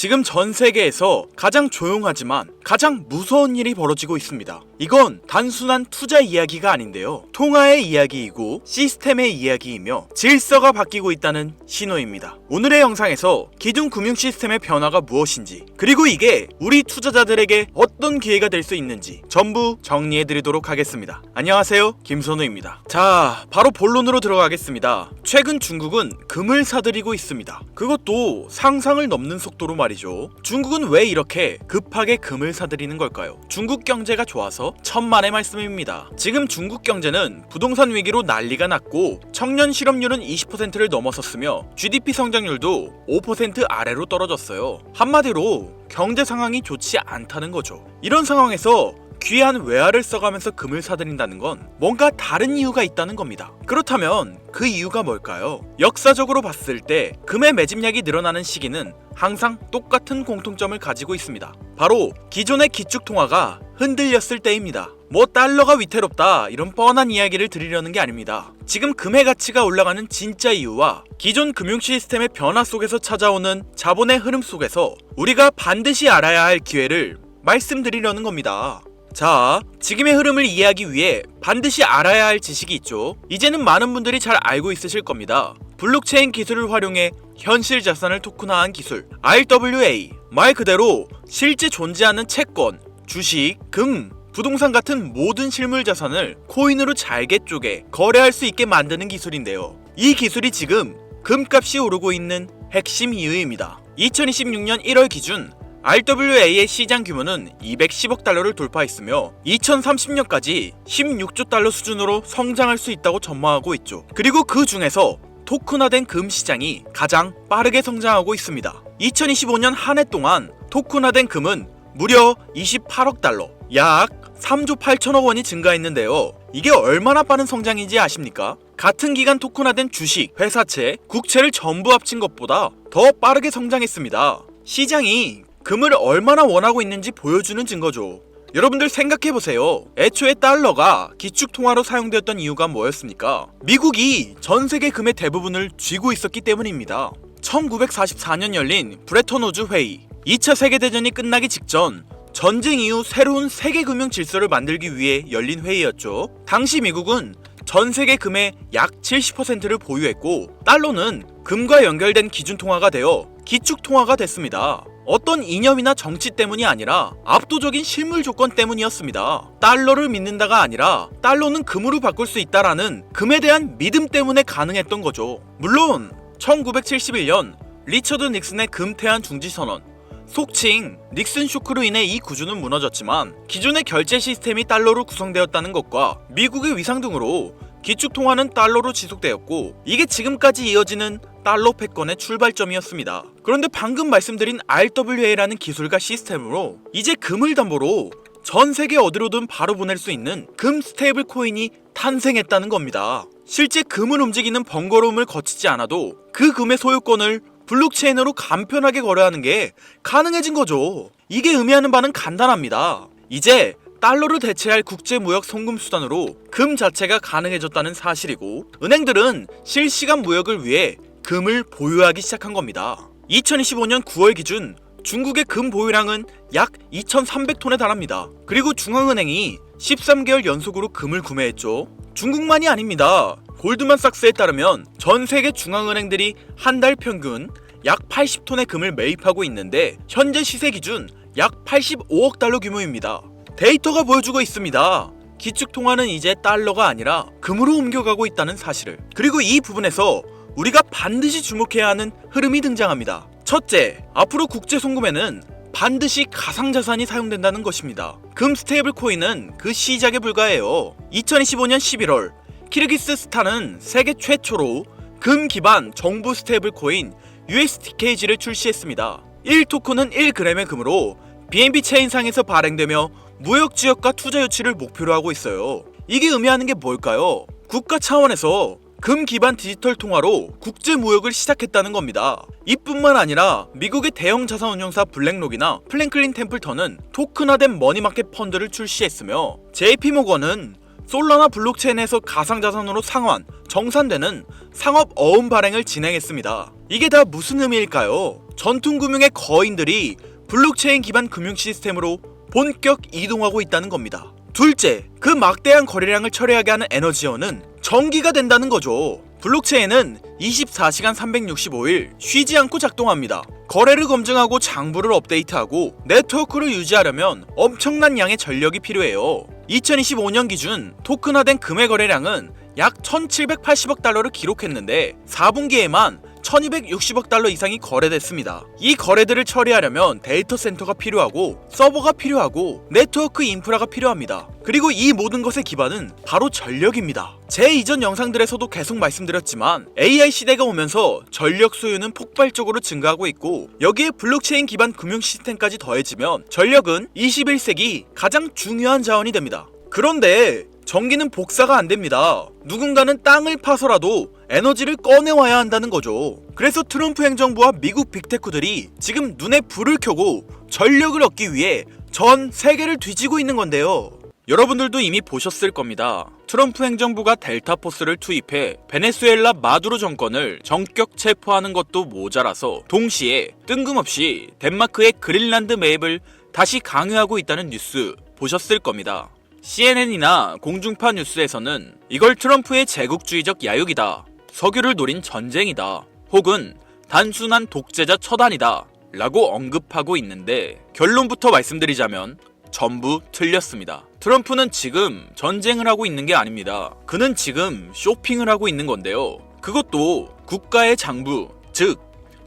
지금 전 세계에서 가장 조용하지만 가장 무서운 일이 벌어지고 있습니다. 이건 단순한 투자 이야기가 아닌데요. 통화의 이야기이고 시스템의 이야기이며 질서가 바뀌고 있다는 신호입니다. 오늘의 영상에서 기존 금융 시스템의 변화가 무엇인지 그리고 이게 우리 투자자들에게 어떤 기회가 될 수 있는지 전부 정리해 드리도록 하겠습니다. 안녕하세요. 김선우입니다. 자, 바로 본론으로 들어가겠습니다. 최근 중국은 금을 사들이고 있습니다. 그것도 상상을 넘는 속도로 말이죠. 중국은 왜 이렇게 급하게 금을 사들이는 걸까요? 중국 경제가 좋아서 천만의 말씀입니다. 지금 중국 경제는 부동산 위기로 난리가 났고 청년 실업률은 20%를 넘어섰으며 GDP 성장률도 5% 아래로 떨어졌어요. 한마디로 경제 상황이 좋지 않다는 거죠. 이런 상황에서 귀한 외화를 써가면서 금을 사들인다는 건 뭔가 다른 이유가 있다는 겁니다. 그렇다면 그 이유가 뭘까요? 역사적으로 봤을 때 금의 매집량이 늘어나는 시기는 항상 똑같은 공통점을 가지고 있습니다. 바로 기존의 기축 통화가 흔들렸을 때입니다. 뭐 달러가 위태롭다 이런 뻔한 이야기를 드리려는 게 아닙니다. 지금 금의 가치가 올라가는 진짜 이유와 기존 금융 시스템의 변화 속에서 찾아오는 자본의 흐름 속에서 우리가 반드시 알아야 할 기회를 말씀드리려는 겁니다. 자, 지금의 흐름을 이해하기 위해 반드시 알아야 할 지식이 있죠. 이제는 많은 분들이 잘 알고 있으실 겁니다. 블록체인 기술을 활용해 현실 자산을 토큰화한 기술 RWA 말 그대로 실제 존재하는 채권, 주식, 금, 부동산 같은 모든 실물 자산을 코인으로 잘게 쪼개 거래할 수 있게 만드는 기술인데요. 이 기술이 지금 금값이 오르고 있는 핵심 이유입니다. 2026년 1월 기준 RWA의 시장 규모는 210억 달러를 돌파했으며 2030년까지 16조 달러 수준으로 성장할 수 있다고 전망하고 있죠. 그리고 그 중에서 토큰화된 금 시장이 가장 빠르게 성장하고 있습니다. 2025년 한 해 동안 토큰화된 금은 무려 28억 달러, 약 3조 8천억 원이 증가했는데요. 이게 얼마나 빠른 성장인지 아십니까? 같은 기간 토큰화된 주식, 회사채, 국채를 전부 합친 것보다 더 빠르게 성장했습니다. 시장이 금을 얼마나 원하고 있는지 보여주는 증거죠. 여러분들 생각해보세요. 애초에 달러가 기축통화로 사용되었던 이유가 뭐였습니까? 미국이 전 세계 금의 대부분을 쥐고 있었기 때문입니다. 1944년 열린 브레턴우즈 회의. 2차 세계대전이 끝나기 직전 전쟁 이후 새로운 세계 금융 질서를 만들기 위해 열린 회의였죠. 당시 미국은 전 세계 금의 약 70%를 보유했고 달러는 금과 연결된 기준 통화가 되어 기축 통화가 됐습니다. 어떤 이념이나 정치 때문이 아니라 압도적인 실물 조건 때문이었습니다. 달러를 믿는다가 아니라 달러는 금으로 바꿀 수 있다라는 금에 대한 믿음 때문에 가능했던 거죠. 물론 1971년 리처드 닉슨의 금태한 중지 선언 속칭 닉슨 쇼크로 인해 이 구조는 무너졌지만 기존의 결제 시스템이 달러로 구성되었다는 것과 미국의 위상 등으로 기축 통화는 달러로 지속되었고 이게 지금까지 이어지는 달러 패권의 출발점이었습니다. 그런데 방금 말씀드린 RWA라는 기술과 시스템으로 이제 금을 담보로 전 세계 어디로든 바로 보낼 수 있는 금 스테이블 코인이 탄생했다는 겁니다. 실제 금을 움직이는 번거로움을 거치지 않아도 그 금의 소유권을 블록체인으로 간편하게 거래하는 게 가능해진 거죠. 이게 의미하는 바는 간단합니다. 이제 달러를 대체할 국제무역 송금 수단으로 금 자체가 가능해졌다는 사실이고 은행들은 실시간 무역을 위해 금을 보유하기 시작한 겁니다. 2025년 9월 기준 중국의 금 보유량은 약 2,300톤에 달합니다. 그리고 중앙은행이 13개월 연속으로 금을 구매했죠. 중국만이 아닙니다. 골드만삭스에 따르면 전 세계 중앙은행들이 한 달 평균 약 80톤의 금을 매입하고 있는데 현재 시세 기준 약 85억 달러 규모입니다. 데이터가 보여주고 있습니다. 기축 통화는 이제 달러가 아니라 금으로 옮겨가고 있다는 사실을. 그리고 이 부분에서 우리가 반드시 주목해야 하는 흐름이 등장합니다. 첫째, 앞으로 국제 송금에는 반드시 가상자산이 사용된다는 것입니다. 금 스테이블 코인은 그 시작에 불과해요. 2025년 11월 키르기스 스탄은 세계 최초로 금 기반 정부 스테이블 코인 USDKG를 출시했습니다. 1토큰은 1g의 금으로 BNB 체인상에서 발행되며 무역 지역과 투자 유치를 목표로 하고 있어요. 이게 의미하는 게 뭘까요? 국가 차원에서 금 기반 디지털 통화로 국제 무역을 시작했다는 겁니다. 이뿐만 아니라 미국의 대형 자산 운용사 블랙록이나 플랭클린 템플턴은 토큰화된 머니마켓 펀드를 출시했으며 JP 모건은 솔라나 블록체인에서 가상자산으로 상환, 정산되는 상업 어음 발행을 진행했습니다. 이게 다 무슨 의미일까요? 전통금융의 거인들이 블록체인 기반 금융 시스템으로 본격 이동하고 있다는 겁니다. 둘째, 그 막대한 거래량을 처리하게 하는 에너지원은 전기가 된다는 거죠. 블록체인은 24시간 365일 쉬지 않고 작동합니다. 거래를 검증하고 장부를 업데이트하고 네트워크를 유지하려면 엄청난 양의 전력이 필요해요. 2025년 기준 토큰화된 금의 거래량은 약 1780억 달러를 기록했는데 4분기에만 1260억 달러 이상이 거래됐습니다. 이 거래들을 처리하려면 데이터 센터가 필요하고 서버가 필요하고 네트워크 인프라가 필요합니다. 그리고 이 모든 것의 기반은 바로 전력입니다. 제 이전 영상들에서도 계속 말씀드렸지만 AI 시대가 오면서 전력 소유는 폭발적으로 증가하고 있고 여기에 블록체인 기반 금융 시스템까지 더해지면 전력은 21세기 가장 중요한 자원이 됩니다. 그런데 전기는 복사가 안 됩니다. 누군가는 땅을 파서라도 에너지를 꺼내와야 한다는 거죠. 그래서 트럼프 행정부와 미국 빅테크들이 지금 눈에 불을 켜고 전력을 얻기 위해 전 세계를 뒤지고 있는 건데요. 여러분들도 이미 보셨을 겁니다. 트럼프 행정부가 델타포스를 투입해 베네수엘라 마두로 정권을 전격 체포하는 것도 모자라서 동시에 뜬금없이 덴마크의 그린란드 매입을 다시 강요하고 있다는 뉴스 보셨을 겁니다. CNN이나 공중파 뉴스에서는 이걸 트럼프의 제국주의적 야욕이다. 석유를 노린 전쟁이다. 혹은 단순한 독재자 처단이다. 라고 언급하고 있는데 결론부터 말씀드리자면 전부 틀렸습니다. 트럼프는 지금 전쟁을 하고 있는 게 아닙니다. 그는 지금 쇼핑을 하고 있는 건데요. 그것도 국가의 장부, 즉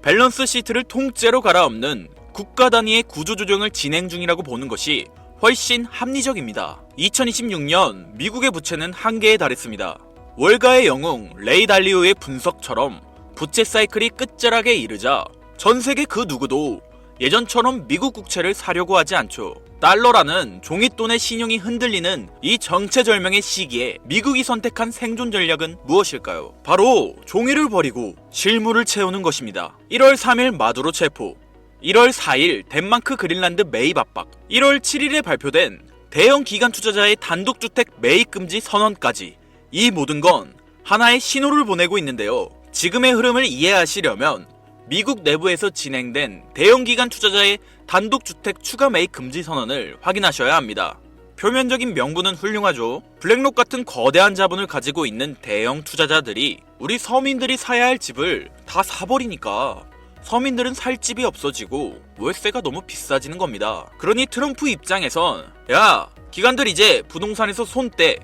밸런스 시트를 통째로 갈아엎는 국가 단위의 구조조정을 진행 중이라고 보는 것이 훨씬 합리적입니다. 2026년 미국의 부채는 한계에 달했습니다. 월가의 영웅 레이 달리오의 분석처럼 부채 사이클이 끝자락에 이르자 전 세계 그 누구도 예전처럼 미국 국채를 사려고 하지 않죠. 달러라는 종잇돈의 신용이 흔들리는 이 정체절명의 시기에 미국이 선택한 생존 전략은 무엇일까요? 바로 종이를 버리고 실물을 채우는 것입니다. 1월 3일 마두로 체포, 1월 4일 덴마크 그린란드 매입 압박, 1월 7일에 발표된 대형 기관 투자자의 단독주택 매입 금지 선언까지 이 모든 건 하나의 신호를 보내고 있는데요. 지금의 흐름을 이해하시려면 미국 내부에서 진행된 대형 기관 투자자의 단독주택 추가 매입 금지 선언을 확인하셔야 합니다. 표면적인 명분은 훌륭하죠. 블랙록 같은 거대한 자본을 가지고 있는 대형 투자자들이 우리 서민들이 사야 할 집을 다 사버리니까 서민들은 살 집이 없어지고 월세가 너무 비싸지는 겁니다. 그러니 트럼프 입장에선 야 기관들 이제 부동산에서 손 떼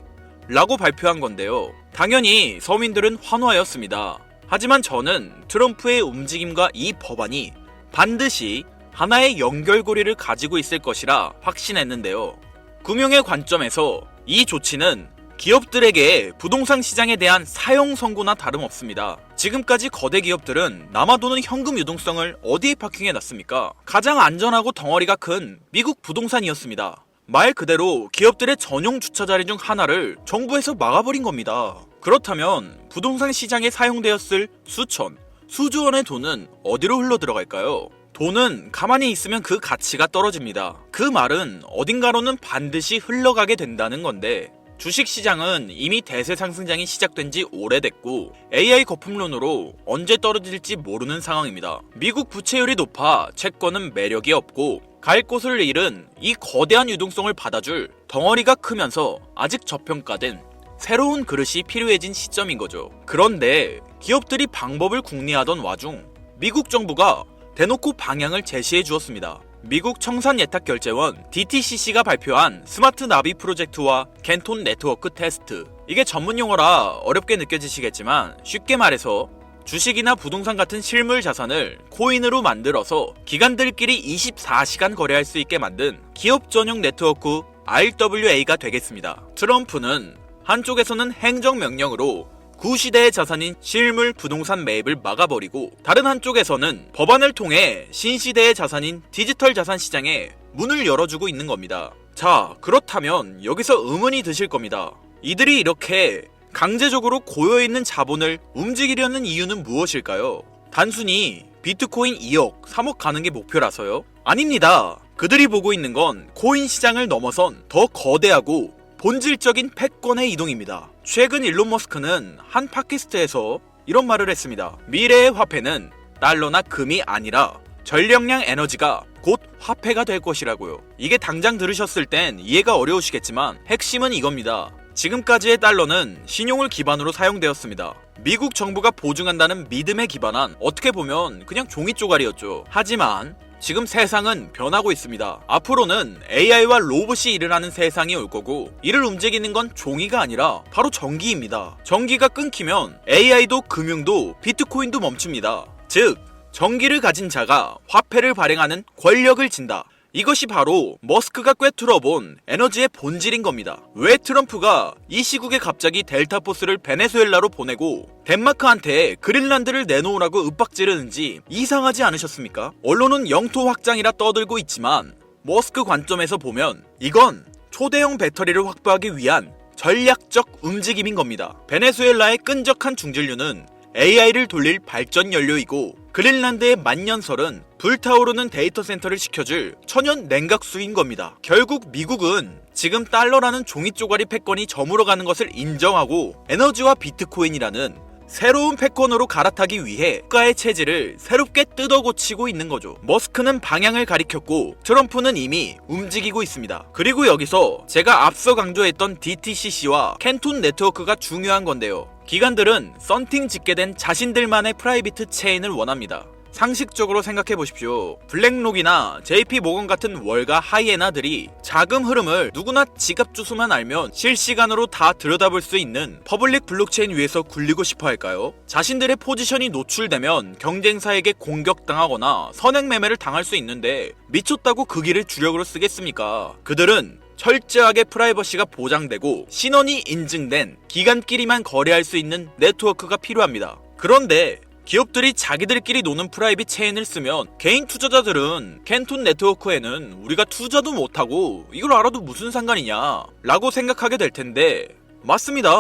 라고 발표한 건데요. 당연히 서민들은 환호하였습니다. 하지만 저는 트럼프의 움직임과 이 법안이 반드시 하나의 연결고리를 가지고 있을 것이라 확신했는데요. 금융의 관점에서 이 조치는 기업들에게 부동산 시장에 대한 사형 선고나 다름없습니다. 지금까지 거대 기업들은 남아도는 현금 유동성을 어디에 파킹해 놨습니까? 가장 안전하고 덩어리가 큰 미국 부동산이었습니다. 말 그대로 기업들의 전용 주차 자리 중 하나를 정부에서 막아버린 겁니다. 그렇다면 부동산 시장에 사용되었을 수천, 수조 원의 돈은 어디로 흘러 들어갈까요? 돈은 가만히 있으면 그 가치가 떨어집니다. 그 말은 어딘가로는 반드시 흘러가게 된다는 건데 주식 시장은 이미 대세 상승장이 시작된 지 오래됐고 AI 거품론으로 언제 떨어질지 모르는 상황입니다. 미국 부채율이 높아 채권은 매력이 없고 갈 곳을 잃은 이 거대한 유동성을 받아줄 덩어리가 크면서 아직 저평가된 새로운 그릇이 필요해진 시점인 거죠. 그런데 기업들이 방법을 궁리하던 와중 미국 정부가 대놓고 방향을 제시해 주었습니다. 미국 청산 예탁 결제원 DTCC가 발표한 스마트 나비 프로젝트와 겐톤 네트워크 테스트. 이게 전문 용어라 어렵게 느껴지시겠지만 쉽게 말해서 주식이나 부동산 같은 실물 자산을 코인으로 만들어서 기관들끼리 24시간 거래할 수 있게 만든 기업 전용 네트워크 RWA가 되겠습니다. 트럼프는 한쪽에서는 행정명령으로 구시대의 자산인 실물 부동산 매입을 막아버리고 다른 한쪽에서는 법안을 통해 신시대의 자산인 디지털 자산 시장에 문을 열어주고 있는 겁니다. 자, 그렇다면 여기서 의문이 드실 겁니다. 이들이 이렇게 강제적으로 고여있는 자본을 움직이려는 이유는 무엇일까요? 단순히 비트코인 2억, 3억 가는 게 목표라서요? 아닙니다. 그들이 보고 있는 건 코인 시장을 넘어선 더 거대하고 본질적인 패권의 이동입니다. 최근 일론 머스크는 한 팟캐스트에서 이런 말을 했습니다. 미래의 화폐는 달러나 금이 아니라 전력량 에너지가 곧 화폐가 될 것이라고요. 이게 당장 들으셨을 땐 이해가 어려우시겠지만 핵심은 이겁니다. 지금까지의 달러는 신용을 기반으로 사용되었습니다. 미국 정부가 보증한다는 믿음에 기반한 어떻게 보면 그냥 종이 쪼가리였죠. 하지만 지금 세상은 변하고 있습니다. 앞으로는 AI와 로봇이 일을 하는 세상이 올 거고 이를 움직이는 건 종이가 아니라 바로 전기입니다. 전기가 끊기면 AI도 금융도 비트코인도 멈춥니다. 즉 전기를 가진 자가 화폐를 발행하는 권력을 진다. 이것이 바로 머스크가 꿰뚫어본 에너지의 본질인 겁니다. 왜 트럼프가 이 시국에 갑자기 델타포스를 베네수엘라로 보내고 덴마크한테 그린란드를 내놓으라고 윽박 지르는지 이상하지 않으셨습니까? 언론은 영토 확장이라 떠들고 있지만 머스크 관점에서 보면 이건 초대형 배터리를 확보하기 위한 전략적 움직임인 겁니다. 베네수엘라의 끈적한 중진류는 AI를 돌릴 발전 연료이고 그린란드의 만년설은 불타오르는 데이터 센터를 시켜줄 천연 냉각수인 겁니다. 결국 미국은 지금 달러라는 종이 쪼가리 패권이 저물어 가는 것을 인정하고 에너지와 비트코인이라는 새로운 패권으로 갈아타기 위해 국가의 체질을 새롭게 뜯어 고치고 있는 거죠. 머스크는 방향을 가리켰고 트럼프는 이미 움직이고 있습니다. 그리고 여기서 제가 앞서 강조했던 DTCC와 캔톤 네트워크가 중요한 건데요. 기관들은 썬팅 짓게 된 자신들만의 프라이빗 체인을 원합니다. 상식적으로 생각해 보십시오. 블랙록이나 JP 모건 같은 월가 하이에나들이 자금 흐름을 누구나 지갑 주소만 알면 실시간으로 다 들여다볼 수 있는 퍼블릭 블록체인 위에서 굴리고 싶어 할까요? 자신들의 포지션이 노출되면 경쟁사에게 공격당하거나 선행 매매를 당할 수 있는데 미쳤다고 그 길을 주력으로 쓰겠습니까? 그들은 철저하게 프라이버시가 보장되고 신원이 인증된 기관끼리만 거래할 수 있는 네트워크가 필요합니다. 그런데 기업들이 자기들끼리 노는 프라이빗 체인을 쓰면 개인 투자자들은 캔톤 네트워크에는 우리가 투자도 못하고 이걸 알아도 무슨 상관이냐 라고 생각하게 될 텐데 맞습니다.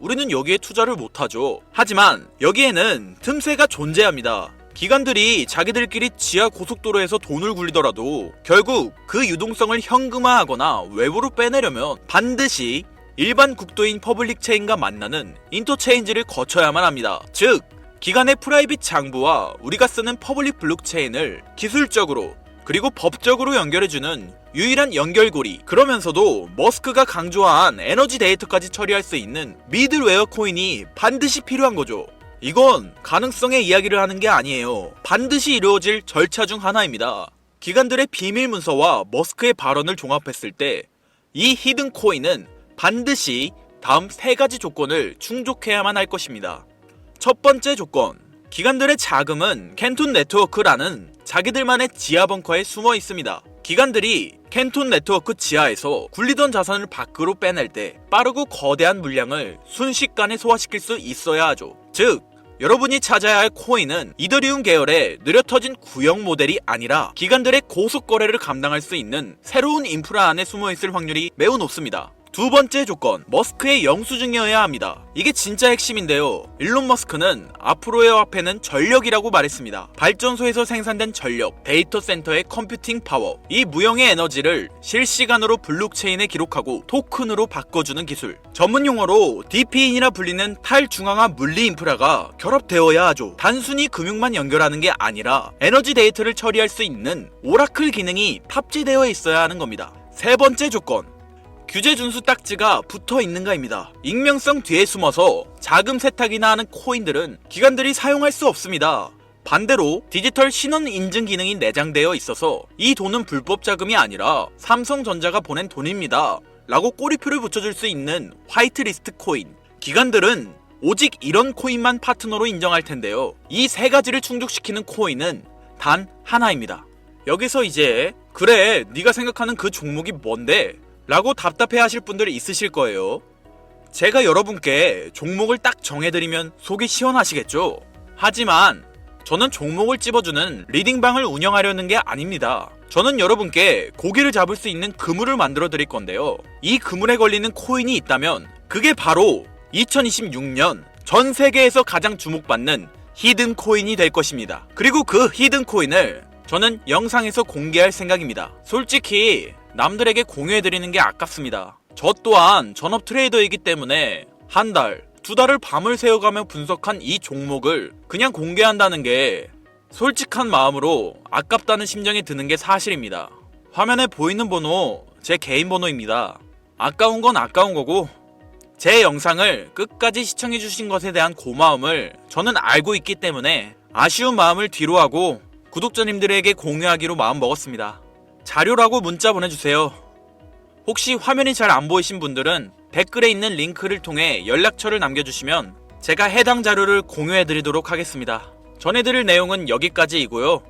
우리는 여기에 투자를 못하죠. 하지만 여기에는 틈새가 존재합니다. 기관들이 자기들끼리 지하 고속도로에서 돈을 굴리더라도 결국 그 유동성을 현금화하거나 외부로 빼내려면 반드시 일반 국도인 퍼블릭 체인과 만나는 인터체인지를 거쳐야만 합니다. 즉, 기관의 프라이빗 장부와 우리가 쓰는 퍼블릭 블록체인을 기술적으로 그리고 법적으로 연결해주는 유일한 연결고리 그러면서도 머스크가 강조한 에너지 데이터까지 처리할 수 있는 미들웨어 코인이 반드시 필요한 거죠. 이건 가능성의 이야기를 하는 게 아니에요. 반드시 이루어질 절차 중 하나입니다. 기관들의 비밀 문서와 머스크의 발언을 종합했을 때 이 히든 코인은 반드시 다음 세 가지 조건을 충족해야만 할 것입니다. 첫 번째 조건. 기관들의 자금은 캔톤 네트워크라는 자기들만의 지하 벙커에 숨어 있습니다. 기관들이 캔톤 네트워크 지하에서 굴리던 자산을 밖으로 빼낼 때 빠르고 거대한 물량을 순식간에 소화시킬 수 있어야 하죠. 즉, 여러분이 찾아야 할 코인은 이더리움 계열의 느려터진 구형 모델이 아니라 기관들의 고속 거래를 감당할 수 있는 새로운 인프라 안에 숨어 있을 확률이 매우 높습니다. 두 번째 조건, 머스크의 영수증이어야 합니다. 이게 진짜 핵심인데요. 일론 머스크는 앞으로의 화폐는 전력이라고 말했습니다. 발전소에서 생산된 전력, 데이터 센터의 컴퓨팅 파워, 이 무형의 에너지를 실시간으로 블록체인에 기록하고 토큰으로 바꿔주는 기술. 전문 용어로 DP인이라 불리는 탈중앙화 물리 인프라가 결합되어야 하죠. 단순히 금융만 연결하는 게 아니라 에너지 데이터를 처리할 수 있는 오라클 기능이 탑재되어 있어야 하는 겁니다. 세 번째 조건, 규제 준수 딱지가 붙어 있는가입니다. 익명성 뒤에 숨어서 자금 세탁이나 하는 코인들은 기관들이 사용할 수 없습니다. 반대로 디지털 신원 인증 기능이 내장되어 있어서 이 돈은 불법 자금이 아니라 삼성전자가 보낸 돈입니다. 라고 꼬리표를 붙여줄 수 있는 화이트리스트 코인. 기관들은 오직 이런 코인만 파트너로 인정할 텐데요. 이 세 가지를 충족시키는 코인은 단 하나입니다. 여기서 이제 그래 네가 생각하는 그 종목이 뭔데? 라고 답답해 하실 분들이 있으실 거예요. 제가 여러분께 종목을 딱 정해드리면 속이 시원하시겠죠? 하지만 저는 종목을 찝어주는 리딩방을 운영하려는 게 아닙니다. 저는 여러분께 고기를 잡을 수 있는 그물을 만들어 드릴 건데요. 이 그물에 걸리는 코인이 있다면 그게 바로 2026년 전 세계에서 가장 주목받는 히든 코인이 될 것입니다. 그리고 그 히든 코인을 저는 영상에서 공개할 생각입니다. 솔직히 남들에게 공유해드리는 게 아깝습니다. 저 또한 전업 트레이더이기 때문에 한 달, 두 달을 밤을 새워가며 분석한 이 종목을 그냥 공개한다는 게 솔직한 마음으로 아깝다는 심정이 드는 게 사실입니다. 화면에 보이는 번호 제 개인 번호입니다. 아까운 건 아까운 거고 제 영상을 끝까지 시청해주신 것에 대한 고마움을 저는 알고 있기 때문에 아쉬운 마음을 뒤로하고 구독자님들에게 공유하기로 마음 먹었습니다. 자료라고 문자 보내주세요. 혹시 화면이 잘 안 보이신 분들은 댓글에 있는 링크를 통해 연락처를 남겨주시면 제가 해당 자료를 공유해드리도록 하겠습니다. 전해드릴 내용은 여기까지이고요.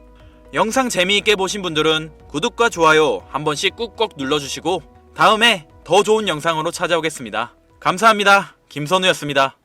영상 재미있게 보신 분들은 구독과 좋아요 한 번씩 꾹꾹 눌러주시고 다음에 더 좋은 영상으로 찾아오겠습니다. 감사합니다. 김선우였습니다.